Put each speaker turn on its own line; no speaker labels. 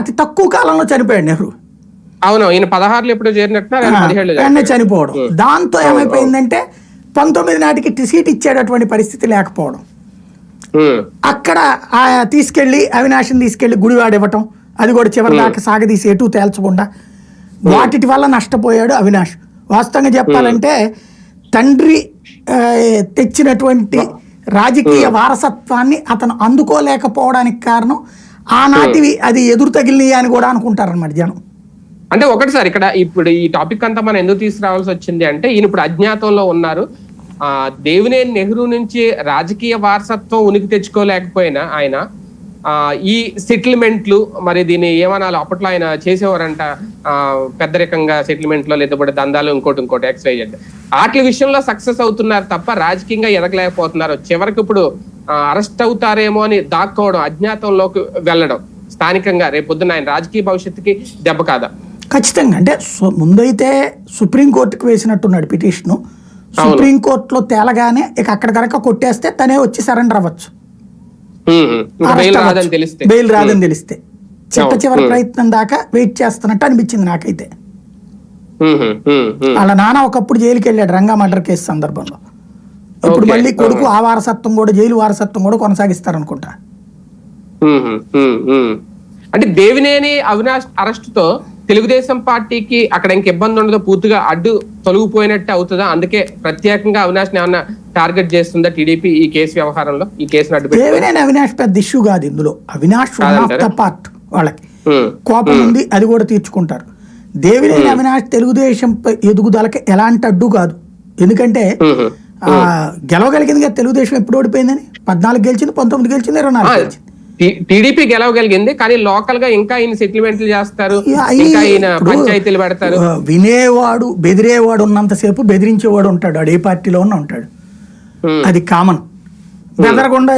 అతి తక్కువ కాలంలో చనిపోయాడు నెహ్రూ.
అవును ఈయన పదహారులో ఎప్పుడు చేరినట్టు పదిహేడులో
వెంటనే చనిపోవడం. దాంతో ఏమైపోయిందంటే పంతొమ్మిది నాటికి టి- సీట్ ఇచ్చేటటువంటి పరిస్థితి లేకపోవడం. అక్కడ తీసుకెళ్ళి అవినాష్ని తీసుకెళ్ళి గుడివాడ ఇవ్వటం అది కూడా చివరి దాకా సాగదీసి ఎటు తేల్చకుండా. వాటి వల్ల నష్టపోయాడు అవినాష్. వాస్తవంగా చెప్పాలంటే తండ్రి తెచ్చినటువంటి రాజకీయ వారసత్వాన్ని అతను అందుకోలేకపోవడానికి కారణం ఆనాటివి అది ఎదురు తగిలినాయి అని కూడా అనుకుంటారన్నమాట జనం.
అంటే ఒకటి సార్ ఇక్కడ ఇప్పుడు ఈ టాపిక్ అంతా మనం ఎందుకు తీసుకురావాల్సి వచ్చింది అంటే ఈయన ఇప్పుడు అజ్ఞాతంలో ఉన్నారు. ఆ దేవినేని నెహ్రూ నుంచి రాజకీయ వారసత్వం ఉనికి తెచ్చుకోలేకపోయినా ఆయన ఆ ఈ సెటిల్మెంట్లు మరి దీన్ని ఏమనాలి అప్పట్లో ఆయన చేసేవారంట ఆ పెద్దరికంగా సెటిల్మెంట్లో లేకపోతే దందాలు ఇంకోటి ఇంకోటి ఎక్స్వైజెడ్ వాటి విషయంలో సక్సెస్ అవుతున్నారు తప్ప రాజకీయంగా ఎదగలేకపోతున్నారు. చివరికి ఇప్పుడు అరెస్ట్ అవుతారేమో అని దాక్కోవడం అజ్ఞాతంలోకి వెళ్ళడం స్థానికంగా రేపు పొద్దున్న ఆయన రాజకీయ భవిష్యత్తుకి దెబ్బ కాదా?
ఖచ్చితంగా. అంటే ముందైతే సుప్రీంకోర్టుకు వేసినట్టున్నాడు పిటిషను. సుప్రీంకోర్టులో తేలగానే ఇక అక్కడ కనుక కొట్టేస్తే తనే వచ్చి సరెండర్ అవ్వచ్చు.
బెయిల్. రాదని తెలిస్తే.
చిట్ట. చివరి ప్రయత్నం దాకా వెయిట్ చేస్తున్నట్టు అనిపించింది నాకైతే. వాళ్ళ నాన్న ఒకప్పుడు జైలుకి వెళ్ళాడు రంగా మర్డర్ కేసు సందర్భంలో. ఇప్పుడు. మళ్ళీ కొడుకు ఆ వారసత్వం కూడా జైలు వారసత్వం కూడా
ఉమ్, ఉమ్. అంటే దేవినేని అవినాష్ అరెస్ట్తో తెలుగుదేశం పార్టీకి అక్కడ ఇంక ఇబ్బంది ఉండదు పూర్తిగా అడ్డు తొలగిపోయినట్టు అవుతుందా? అందుకే ప్రత్యేకంగా అవినాష్ ఏమన్నా టార్గెట్ చేస్తుందా టీడీపీ ఈ కేసు వ్యవహారంలో? ఈ పెట్టి
దేవినేని అవినాష్ పెద్ద ఇష్యూ కాదు ఇందులో. అవినాష్? పార్ట్ వాళ్ళకి. కోపం ఉంది అది కూడా తీర్చుకుంటారు. దేవినేని అవినాష్ తెలుగుదేశం ఎదుగుదలకి ఎలాంటి అడ్డు కాదు. ఎందుకంటే గెలవగలిగింది కదా తెలుగుదేశం ఎప్పుడు ఓడిపోయిందని? పద్నాలుగు గెలిచింది పంతొమ్మిది గెలిచింది ఇరవై నాలుగు గెలిచింది.
టీడీపీ గెలవగలిగింది కానీ లోకల్గా ఇంకా ఈయన సెటిల్మెంట్లు చేస్తారు
ఇక
ఈయన పంచాయతీలు పెడతారు.
వినేవాడు బెదిరేవాడు ఉన్నంతసేపు బెదిరించేవాడు ఉంటాడు వాడు ఏ పార్టీలో ఉన్నా ఉంటాడు. అది కామన్ బెదరకుండా